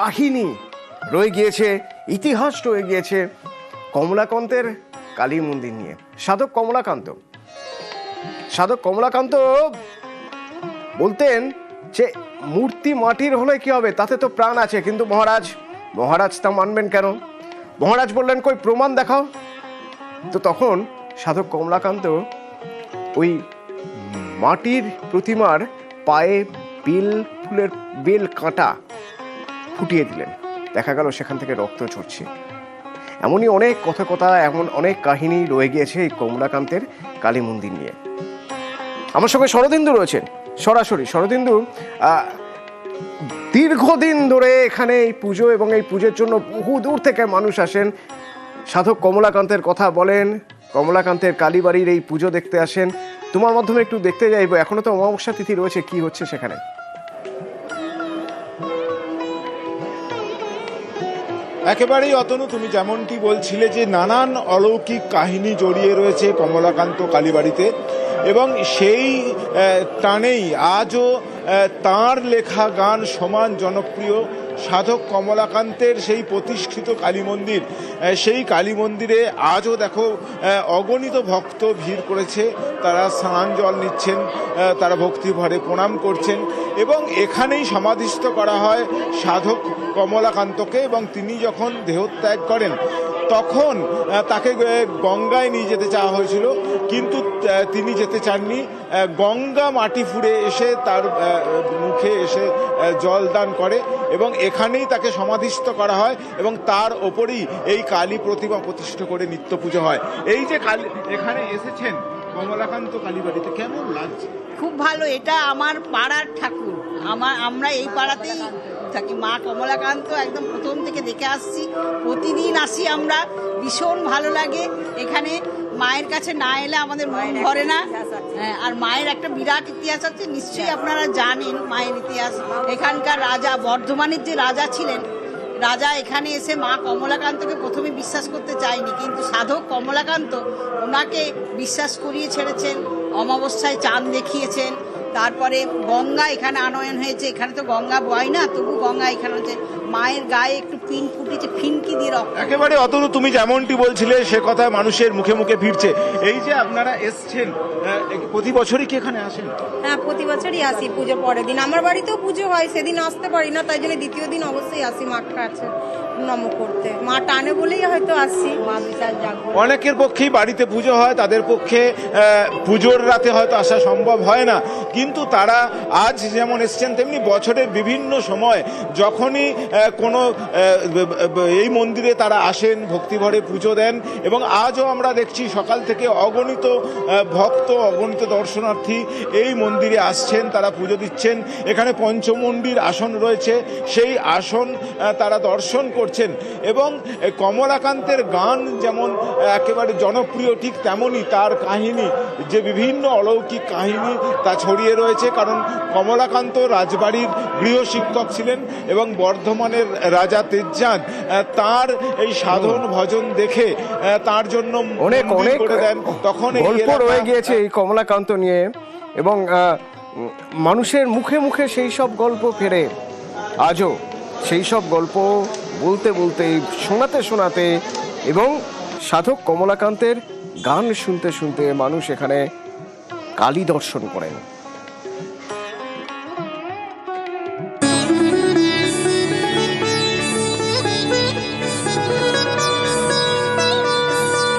কাহিনী রয়ে গিয়েছে, ইতিহাস রয়ে গিয়েছে কমলাকান্তের কালী মন্দির নিয়ে। সাধক কমলাকান্ত। সাধক কমলাকান্ত বলতেন যে, মূর্তি মাটির হলে কি হবে? তাতে তো প্রাণ আছে। কিন্তু মহারাজ মহারাজ তা মানবেন কেন? মহারাজ বললেন, কই, প্রমাণ দেখাও। তো তখন সাধক কমলাকান্ত ওই মাটির প্রতিমার পায়ে বেল ফুলের, বেল কাঁটা ফুটিয়ে দিলেন। দেখা গেল সেখান থেকে রক্ত ঝরছে। এমনই অনেক কথা কথা, এমন অনেক কাহিনী রয়ে গিয়েছে এই কমলাকান্তের কালী মন্দির নিয়ে। আমার সঙ্গে শরদিন্দু রয়েছেন। সরাসরি, শরদিন্দু দীর্ঘদিন ধরে এখানে এই পুজো এবং এই পুজোর জন্য বহু দূর থেকে মানুষ আসেন। সাধক কমলাকান্তের কথা বলেন, কমলাকান্তের কালীবাড়ির এই পুজো দেখতে আসেন। তোমার মাধ্যমে একটু দেখতে যাইবো। এখনও তো অমাবস্যা তিথি রয়েছে, কি হচ্ছে সেখানে? একেবারেই অতনু, তুমি যেমনটি বলছিলে যে নানান অলৌকিক কাহিনী জড়িয়ে রয়েছে কমলাকান্ত কালীবাড়িতে এবং সেই টানেই আজও তার লেখা গান সমান জনপ্রিয় সাধক কমলাকান্তের সেই প্রতিষ্ঠিত কালী মন্দির সেই কালী মন্দিরে আজও দেখো অগণিত ভক্ত ভিড় করেছে। তারা স্নান জল নিচ্ছেন তারা ভক্তিভরে প্রণাম করছেন এবং এখানেই সমাধিস্থ করা হয় সাধক কমলাকান্তকে এবং তিনি যখন দেহত্যাগ করেন, তখন তাকে গঙ্গায় নিয়ে যেতে চাওয়া হয়েছিল। কিন্তু তিনি যেতে চাননি। গঙ্গা মাটি ফুঁড়ে এসে তার মুখে এসে জল দান করে এবং এখানেই তাকে সমাধিস্থ করা হয় এবং তার ওপরেই এই কালী প্রতিমা প্রতিষ্ঠা করে নিত্য পুজো হয়। এই যে কালী, এখানে এসেছেন কমলাকান্ত কালীবাড়িতে, কেমন লাগছে? খুব ভালো, এটা আমার পাড়ার ঠাকুর। আমার আমরা এই পাড়াতেই থাকি। মা কমলাকান্ত একদম প্রথম থেকে দেখে আসছি। প্রতিদিন আসি আমরা। ভীষণ ভালো লাগে। এখানে মায়ের কাছে না এলে আমাদের মন ভরে না। হ্যাঁ, আর মায়ের একটা বিরাট ইতিহাস আছে নিশ্চয়ই আপনারা জানেন মায়ের ইতিহাস। এখানকার রাজা বর্ধমানের যে রাজা ছিলেন রাজা এখানে এসে মা কমলাকান্তকে প্রথমে বিশ্বাস করতে চায়নি কিন্তু সাধক কমলাকান্ত ওনাকে বিশ্বাস করিয়ে ছেড়েছেন অমাবস্যায় চাঁদ দেখিয়েছেন তারপরে গঙ্গা এখানে আনয়ন হয়েছে এখানে তো গঙ্গা বয় না তবু গঙ্গা এখানে হচ্ছে। মায়ের গায়ে একটু পিন ফুটেছে ফিনকি দিয়ে রক্ত। একেবারে অতনু তুমি যেমনটি বলছিলে সে কথা মানুষের মুখে মুখে ফিরছে। এই যে আপনারা এসছেন প্রতি বছরই কি এখানে আসেন? হ্যাঁ প্রতি বছরই আসি পুজোর পরের দিন। আমার বাড়িতেও পুজো হয় সেদিন আসতে পারি না তাই জন্য দ্বিতীয় দিন অবশ্যই আসি মাঠ কাছে নম করতে। মা টানে বলেই হয়তো আসছি। মা বিশাল অনেকের পক্ষেই বাড়িতে পুজো হয় তাদের পক্ষে পুজোর রাতে হয়তো আসা সম্ভব হয় না। কিন্তু তারা আজ যেমন এসছেন, তেমনি বছরের বিভিন্ন সময় যখনই কোনো এই মন্দিরে তারা আসেন, ভক্তিভরে পুজো দেন এবং আজও আমরা দেখছি সকাল থেকে অগণিত ভক্ত, অগণিত দর্শনার্থী এই মন্দিরে আসছেন, তারা পুজো দিচ্ছেন। এখানে পঞ্চমন্ডির আসন রয়েছে, সেই আসন তারা দর্শন করছেন এবং কমলাকান্তের গান যেমন একেবারে জনপ্রিয় ঠিক তেমনই তার কাহিনী, যে বিভিন্ন অলৌকিক কাহিনী তা ছড়িয়ে রয়েছে কারণ কমলাকান্ত রাজবাড়ির গৃহ শিক্ষক ছিলেন এবং বর্ধমানের রাজা আহ, তার এই সাধন ভজন দেখে তার জন্য অনেক অনেক করে দেন। তখন রয়ে গিয়েছে এই কমলাকান্ত নিয়ে এবং মানুষের মুখে মুখে সেই সব গল্প ফেরে। আজও সেই সব গল্প বলতে বলতে শোনাতে শোনাতে এবং সাধক কমলাকান্তের গান শুনতে শুনতে মানুষ এখানে কালী দর্শন করেন।